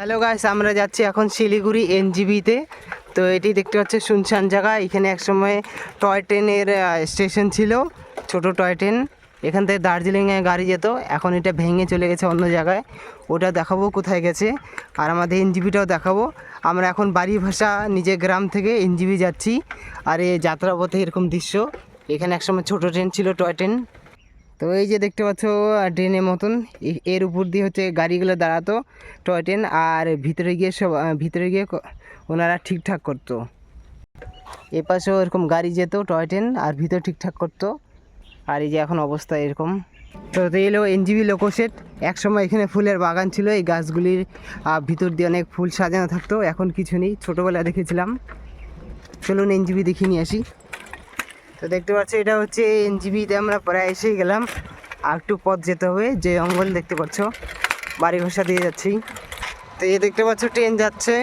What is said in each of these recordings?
Hello guys আমরা যাচ্ছি এখন শিলিগুড়ি এনজিবিতে তো। এটি দেখতে পাচ্ছি শুনশান জায়গা। এখানে একসময় টয় ট্রেনের স্টেশন ছিল, ছোট টয় ট্রেন। এখান থেকে দার্জিলিংয়ে গাড়ি যেত। এখন এটা ভেঙে চলে গেছে অন্য জায়গায়। ওটা দেখাবো কোথায় গেছে। আর আমাদের এনজিবিটাও দেখাবো। আমরা এখন বাড়ি ভাষা নিজের গ্রাম থেকে এনজিবি যাচ্ছি। আর এই যাত্রাপথে এরকম দৃশ্য। এখানে একসময় ছোট ট্রেন ছিল, টয় ট্রেন। তো এই যে দেখতে পাচ্ছ ট্রেনের মতন। এর উপর দিয়ে হচ্ছে গাড়িগুলো দাঁড়াতো, টয় ট্রেন, আর ভিতরে গিয়ে সব ভিতরে গিয়ে ওনারা ঠিকঠাক করতো। এ পাশেও এরকম গাড়ি যেত, টয় ট্রেন, আর ভিতর ঠিকঠাক করতো। আর এই যে এখন অবস্থা এরকম। তো এলো এনজিবি লোকোসেট একসময় এখানে ফুলের বাগান ছিল, এই গাছগুলির ভিতর দিয়ে অনেক ফুল সাজানো থাকতো। এখন কিছু নেই, ছোটোবেলায় দেখেছিলাম। চলুন এনজিবি দেখিয়ে নিয়ে আসি। তো দেখতে পাচ্ছ, এটা হচ্ছে এনজিবিতে আমরা প্রায় এসেই গেলাম। আর একটু পথ যেতে হবে, যে অঙ্গল দেখতে পাচ্ছ, বাড়ি ঘষা দিয়ে যাচ্ছি। তো এই দেখতে পাচ্ছ, ট্রেন যাচ্ছে।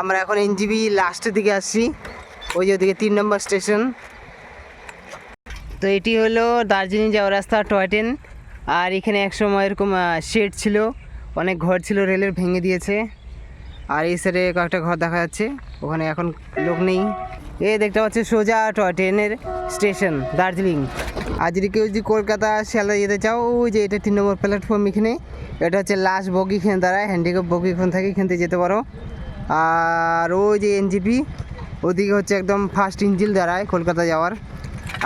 আমরা এখন এনজিবি লাস্টের দিকে আসছি, ওই ওদিকে তিন নম্বর স্টেশন। তো এটি হলো দার্জিলিং যাওয়ার রাস্তা, টয় ট্রেন। আর এখানে একসময় এরকম শেড ছিল, অনেক ঘর ছিল, রেলের ভেঙে দিয়েছে। আর এই সাইডে কয়েকটা ঘর দেখা যাচ্ছে, ওখানে এখন লোক নেই। এ দেখতে পাচ্ছি সোজা টয় ট্রেনের স্টেশন, দার্জিলিং। আর যদি কেউ যদি কলকাতা, শিয়ালদা যেতে চাও, ওই যে এটা তিন নম্বর প্ল্যাটফর্ম এখানে, এটা হচ্ছে লাস্ট বগি এখানে দাঁড়ায় হ্যান্ডিক্যাপ বগি এখান থাকে এখান থেকে যেতে পারো। আর ওই যে এনজিপি ওদিকে হচ্ছে একদম ফার্স্ট ইঞ্জিল দাঁড়ায় কলকাতা যাওয়ার।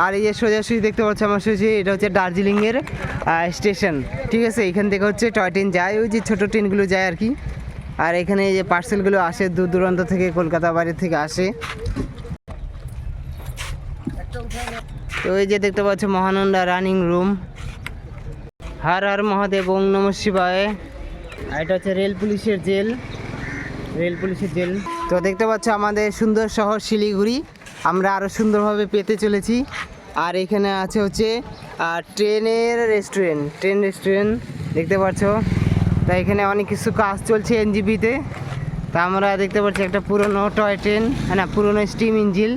আর এই যে সোজাসুজি দেখতে পাচ্ছি আমার সোজা এটা হচ্ছে দার্জিলিংয়ের স্টেশন। ঠিক আছে, এখান থেকে হচ্ছে টয় ট্রেন যায়, ওই যে ছোটো ট্রেনগুলো যায় আর কি। আর এখানে এই যে পার্সেলগুলো আসে দূর দূরান্ত থেকে, কলকাতা বাইরে থেকে আসে। তো এই যে দেখতে পাচ্ছ, মহানন্দা রানিং রুম। হর হর মহাদেব, ওং নম শিবায়। আর এটা হচ্ছে রেল পুলিশের জেল। রেল পুলিশের জেল। তো দেখতে পাচ্ছ, আমাদের সুন্দর শহর শিলিগুড়ি। আমরা আরও সুন্দরভাবে পেতে চলেছি। আর এখানে আছে হচ্ছে ট্রেনের রেস্টুরেন্ট। ট্রেন রেস্টুরেন্ট, দেখতে পাচ্ছ। তা এখানে অনেক কিছু কাজ চলছে এনজিপিতে তা আমরা দেখতে পাচ্ছি একটা পুরনো টয় ট্রেন না, পুরনো স্টিম ইঞ্জিল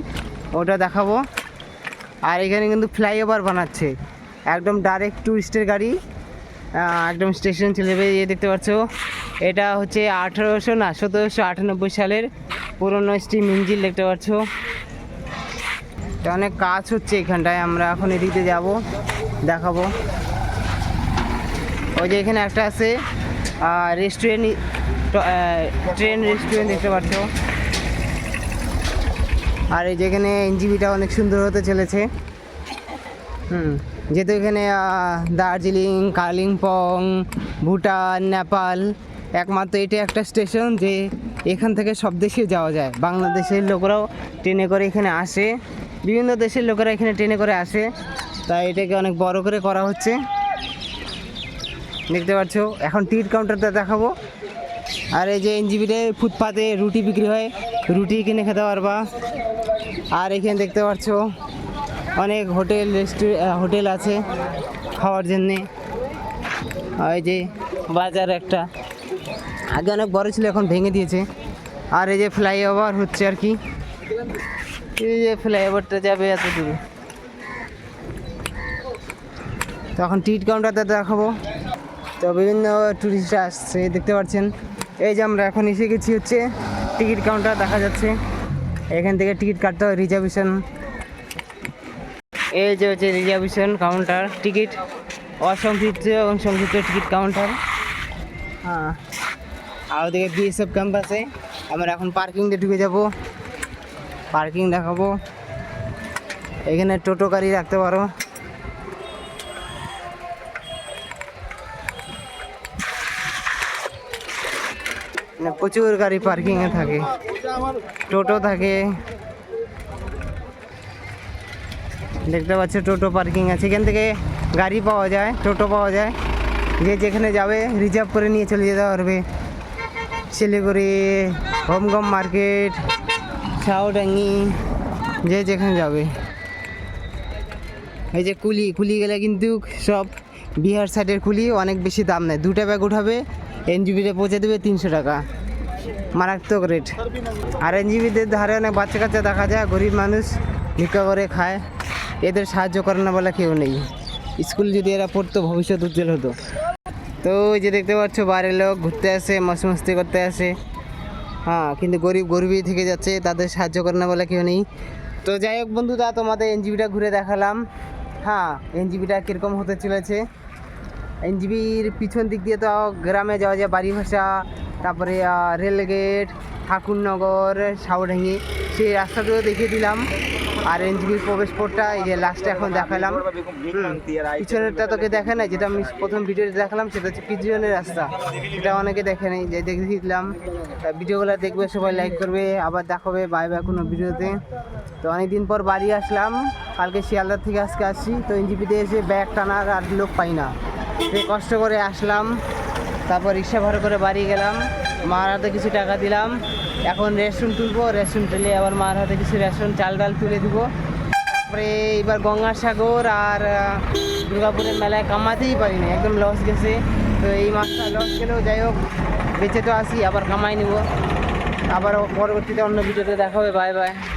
ওটা দেখাবো। আর এখানে কিন্তু ফ্লাইওভার বানাচ্ছে। একদম ডাইরেক্ট ট্যুরিস্টের গাড়ি একদম স্টেশন চলে যাবে। এই দেখতে পাচ্ছ, এটা হচ্ছে আঠেরোশো না, সতেরোশো আটানব্বই সালের পুরনো স্টিম ইঞ্জিন দেখতে পাচ্ছ। অনেক কাজ হচ্ছে এখানটায়, আমরা এখন এদিকে যাব, দেখাবো। ওই যে এখানে একটা আছে রেস্টুরেন্ট ট্রেন রেস্টুরেন্ট দেখতে পাচ্ছ। আর এই যেখানে এনজিবিটা অনেক সুন্দর হতে চলেছে। হুম, যেহেতু এখানে দার্জিলিং, কালিম্পং, ভুটান, নেপাল, একমাত্র এটা একটা স্টেশন যে এখান থেকে সব দেশে যাওয়া যায়। বাংলাদেশের লোকরাও ট্রেনে করে এখানে আসে। বিভিন্ন দেশের লোকেরা এখানে ট্রেনে করে আসে। তাই এটাকে অনেক বড় করে করা হচ্ছে। দেখতে পাচ্ছ? এখন টিকিট কাউন্টারটা দেখাবো। আর এই যে এনজিবিতে ফুটপাতে রুটি বিক্রি হয়। রুটি কিনে খেতে পারবা। আর এখানে দেখতে পাচ্ছ, অনেক হোটেল রেস্টুরেন্ট হোটেল আছে খাওয়ার জন্যে। এই যে বাজার একটা। আগে অনেক বড় ছিল, এখন ভেঙে দিয়েছে। আর এই যে ফ্লাইওভার হচ্ছে আর কি। এই যে ফ্লাইওভারটা যাবে এত দূরে তখন টিকিট কাউন্টারটা দেখাবো। তো বিভিন্ন টুরিস্ট আসছে, দেখতে পাচ্ছেন। এই যে আমরা এখন এসে গেছি হচ্ছে টিকিট কাউন্টার, দেখা যাচ্ছে। এখান থেকে টিকিট কাটতে হয় রিজার্ভেশন এই যে হচ্ছে রিজার্ভেশন কাউন্টার টিকিট অসংক্ষিপ্ত এবং সংক্ষিপ্ত টিকিট কাউন্টার হ্যাঁ। আর ওদিকে বিএসএফ ক্যাম্প আছে। আমরা এখন পার্কিং দিয়ে ঢুকে যাব। পার্কিং দেখাবো। এখানে টোটো গাড়ি রাখতে পারো। প্রচুর গাড়ি পার্কিংয়ে থাকে। টোটো থাকে। দেখতে পাচ্ছ, টোটো পার্কিং আছে। এখান থেকে গাড়ি পাওয়া যায়, টোটো পাওয়া যায়। যে যেখানে যাবে রিজার্ভ করে নিয়ে চলে যেতে পারবে। শিলিগুড়ি, হোমগম মার্কেট শাওডাঙ্গি যে যেখানে যাবে। এই যে কুলি কুলি গেলে কিন্তু সব বিহার সাইডের কুলি, অনেক বেশি দাম নেয়। দুটা ব্যাগ উঠাবে এনজিবিতে পৌঁছে দেবে তিনশো টাকা। মারাত্মক রেট আর এনজিবিদের ধারে অনেক বাচ্চা কাচ্চা দেখা যায়, গরিব মানুষ ভিক্ষা করে খায়। এদের সাহায্য করে না বলে কেউ নেই। স্কুল যদি এরা পড়তো, ভবিষ্যৎ উজ্জ্বল হতো। তো যে দেখতে পাচ্ছ, বাইরের লোক ঘুরতে আসে, মস্তি মস্তি করতে আসে। হ্যাঁ কিন্তু গরিব, গরিবই থেকে যাচ্ছে, তাদের সাহায্য করে না বলে কেউ নেই। তো যাই হোক বন্ধুরা, তোমাদের এনজিবিটা ঘুরে দেখালাম। হ্যাঁ এনজিবিটা কীরকম হতে চলেছে এনজিবির পিছন দিক দিয়ে তো গ্রামে যাওয়া যায় বাড়ি ভাষা, তারপরে রেলগেট, ঠাকুরনগর, সাউডাঙ্গি, সেই রাস্তাটাও দেখিয়ে দিলাম। আর এনজিবির প্রবেশ পথটা এই যে লাস্টে এখন দেখালাম। পিছনেরটা তোকে দেখে নাই, যেটা আমি প্রথম ভিডিওতে দেখালাম, সেটা হচ্ছে পিছনের রাস্তা। সেটা অনেকে দেখে নেই, যে দেখে দিলাম ভিডিওগুলো দেখবে, সবাই লাইক করবে। আবার দেখাবে বাই বাই কোনো ভিডিওতে। তো অনেকদিন পর বাড়ি আসলাম। কালকে শিয়ালদার থেকে আজকে আসছি। তো এনজিপিতে এসে ব্যাগ টানার আর লোক পাই না। কষ্ট করে আসলাম, তারপর রিক্সা ভাড়া করে বাড়ি গেলাম, মার হাতে কিছু টাকা দিলাম। এখন রেশন তুলবো, রেশন তুলে আবার মার হাতে কিছু রেশন, চাল ডাল তুলে দিব। তারপরে এবার গঙ্গাসাগর আর দুর্গাপুরের মেলায় কামাতেই পারিনি, একদম লস গেছে। তো এই মাসটা লস গেলেও যাই হোক, বেঁচে তো আসি আবার কামাই নিব। আবার পরবর্তীতে অন্য ভিডিওতে দেখা হবে বাই বাই